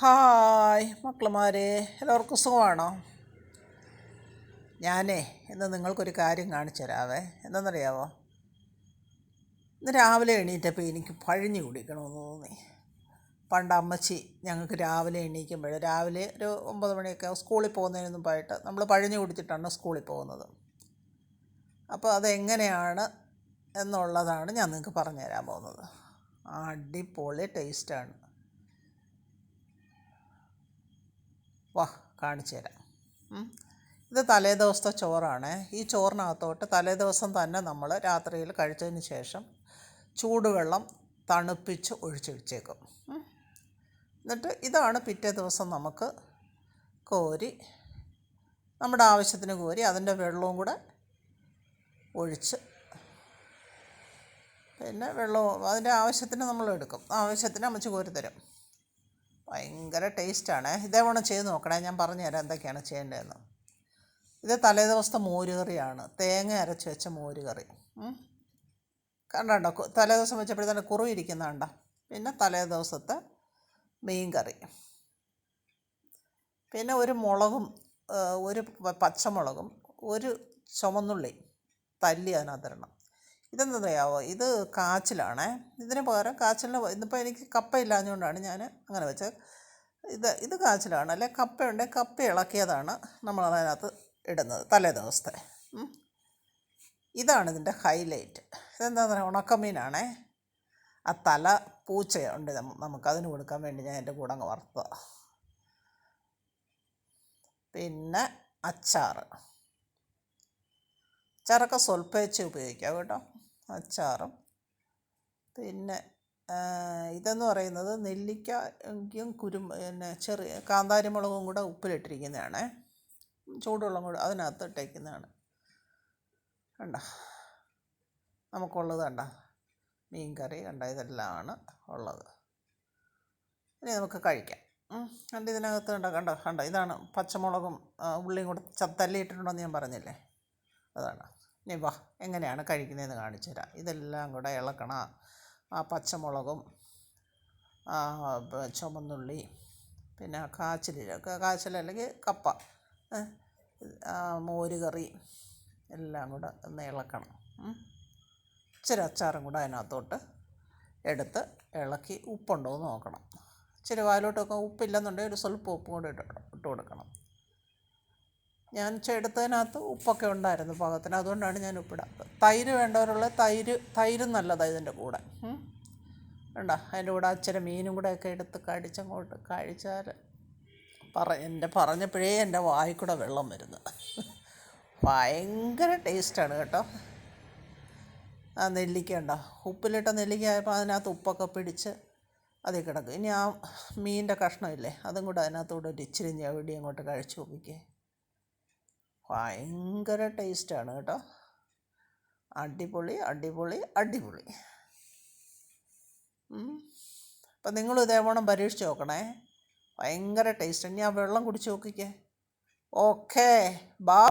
Hi മക്കളുമാരെ എല്ലാവർക്കും സുഖമാണോ? ഞാനേ ഇന്ന് നിങ്ങൾക്കൊരു കാര്യം കാണിച്ചു തരാവേ എന്താണെന്നറിയാവോ? ഇന്ന് രാവിലെ എണീറ്റപ്പോൾ എനിക്ക് പഴഞ്ഞു കുടിക്കണമെന്ന് തോന്നി. പണ്ട് അമ്മച്ചി ഞങ്ങൾക്ക് രാവിലെ എണീക്കുമ്പോൾ രാവിലെ ഒരു ഒമ്പത് മണിയൊക്കെ സ്കൂളിൽ പോകുന്നതിന് മുമ്പായിട്ട് നമ്മൾ പഴഞ്ഞു കുടിച്ചിട്ടാണ് സ്കൂളിൽ പോകുന്നത്. അപ്പോൾ അതെങ്ങനെയാണ് എന്നുള്ളതാണ് ഞാൻ നിങ്ങൾക്ക് പറഞ്ഞു തരാൻ പോകുന്നത്. അടിപൊളി ടേസ്റ്റാണ് വാ കാണിച്ചു തരാം. ഇത് തലേ ദിവസത്തെ ചോറാണ്. ഈ ചോറിനകത്തോട്ട് തലേ ദിവസം തന്നെ നമ്മൾ രാത്രിയിൽ കഴിച്ചതിന് ശേഷം ചൂടുവെള്ളം തണുപ്പിച്ച് ഒഴിച്ചു വെച്ചേക്കും. എന്നിട്ട് ഇതാണ് പിറ്റേ ദിവസം നമുക്ക് കോരി നമ്മുടെ ആവശ്യത്തിന് കോരി അതിന്റെ വെള്ളവും കൂടെ ഒഴിച്ച് പിന്നെ വെള്ളവും അതിന്റെ ആവശ്യത്തിന് നമ്മൾ എടുക്കും. ആവശ്യത്തിന് അമ്മച്ച് കോരി തരും ഭയങ്കര ടേസ്റ്റാണ്. ഇതേപോലെ ചെയ്ത് നോക്കണേ. ഞാൻ പറഞ്ഞു തരാം എന്തൊക്കെയാണ് ചെയ്യേണ്ടതെന്ന്. ഇത് തലേ ദിവസത്തെ മോരുകറിയാണ്. തേങ്ങ അരച്ച് വെച്ച മോരുകറി. കറി കണ്ടോ കു- തലേ ദിവസം വെച്ചപ്പോഴത്തേന് കുറുവിരിക്കുന്ന കണ്ടോ. പിന്നെ തലേ ദിവസത്തെ മീൻ കറി പിന്നെ ഒരു മുളകും ഒരു പച്ചമുളകും ഒരു ചുമന്നുള്ളി തല്ലി അതിനകത്തിടണം. ഇതെന്തറിയാവോ ഇത് കാച്ചിലാണേ. ഇതിന് പകരം കാച്ചിലിന് ഇന്നിപ്പോൾ എനിക്ക് കപ്പ ഇല്ലാഞ്ഞുകൊണ്ടാണ് ഞാൻ അങ്ങനെ വെച്ചത് ഇത് ഇത് കാച്ചിലാണ്. അല്ലെ കപ്പയുണ്ട്. കപ്പ ഇളക്കിയതാണ് നമ്മൾ അതിനകത്ത് ഇടുന്നത് തലേ ദിവസത്തെ. ഇതാണ് ഇതിന്റെ ഹൈലൈറ്റ്. ഇതെന്താണെന്ന് പറയുക ഉണക്കമീനാണേ. ആ തല പൂച്ചയുണ്ട്. നമുക്ക് അതിന് കൊടുക്കാൻ വേണ്ടി ഞാൻ എന്റെ കൂടെ അങ്ങ് വറുത്തതാണ് പിന്നെ അച്ചാറ്. അച്ചാറൊക്കെ സ്വൽപ്പേച്ച് ഉപയോഗിക്കാം കേട്ടോ. അച്ചാറും. പിന്നെ ഇതെന്ന് പറയുന്നത് നെല്ലിക്കയും കുരും പിന്നെ ചെറിയ കാന്താരിമുളകും കൂടെ ഉപ്പിലിട്ടിരിക്കുന്നതാണ്. ചൂടുവെള്ളം കൂടെ അതിനകത്ത് ഇട്ടേക്കുന്നതാണ്. കണ്ട? നമുക്കുള്ളത് കണ്ട? മീൻ കറി കണ്ട? ഇതെല്ലാമാണ് ഉള്ളത്. ഇനി നമുക്ക് കഴിക്കാം. കണ്ട? ഇതിനകത്ത് കണ്ട? കണ്ട? കണ്ട? ഇതാണ് പച്ചമുളകും ഉള്ളിയും കൂടെ ച- തല്ലിയിട്ടിട്ടുണ്ടെന്ന് ഞാൻ പറഞ്ഞില്ലേ? അതാണ്. ഇനി വാ എങ്ങനെയാണ് കഴിക്കുന്നതെന്ന് കാണിച്ചു തരാം. ഇതെല്ലാം കൂടെ ഇളക്കണം. ആ പച്ചമുളകും ചുമന്നുള്ളി പിന്നെ കാച്ചിൽ കാച്ചിൽ അല്ലെങ്കിൽ കപ്പ മോര് കറി എല്ലാം കൂടെ ഒന്ന് ഇളക്കണം. ഇച്ചിരി അച്ചാറും കൂടെ അതിനകത്തോട്ട് എടുത്ത് ഇളക്കി ഉപ്പുണ്ടോ എന്ന് നോക്കണം. ഇച്ചിരി വായിലോട്ടൊക്കെ ഉപ്പില്ലെന്നുണ്ടെങ്കിൽ ഒരു സ്വല്പം ഉപ്പും കൂടെ ഇട്ട് ഇട്ട് കൊടുക്കണം. ഞാൻ ചെടുത്തതിനകത്ത് ഉപ്പൊക്കെ ഉണ്ടായിരുന്നു പാകത്തിന്. അതുകൊണ്ടാണ് ഞാൻ ഉപ്പിടാത്തത് തൈര് വേണ്ടവരുള്ള തൈര് തൈരും നല്ലതാണ് ഇതിന്റെ കൂടെ. വേണ്ട അതിന്റെ കൂടെ അച്ഛനെ മീനും കൂടെ ഒക്കെ എടുത്ത് കടിച്ചങ്ങോട്ട് കഴിച്ചാൽ പറ എന്റെ പറഞ്ഞപ്പോഴേ എന്റെ വായിക്കൂടെ കൂടെ വെള്ളം വരുന്നത് ഭയങ്കര ടേസ്റ്റാണ് കേട്ടോ. ആ നെല്ലിക്ക ഉണ്ടോ? ഉപ്പിലിട്ട നെല്ലിക്ക ആയപ്പോൾ അതിനകത്ത് ഉപ്പൊക്കെ പിടിച്ച് അതിൽ കിടക്കും. ഇനി ആ മീനിന്റെ കഷ്ണമില്ലേ അതും കൂടെ അതിനകത്തോടെ ഒരു ഇച്ചിരി ഞവടി അങ്ങോട്ട് കഴിച്ചു നോക്കിക്കേ. ഭയങ്കര ടേസ്റ്റാണ് കേട്ടോ. അടിപൊളി അടിപൊളി അടിപൊളി. അപ്പം നിങ്ങൾ ഇതേവണ്ണം പരീക്ഷിച്ച് നോക്കണേ. ഭയങ്കര ടേസ്റ്റ്. ഇനി ആ വെള്ളം കുടിച്ച് നോക്കിക്കേ. ഓക്കേ. ബാ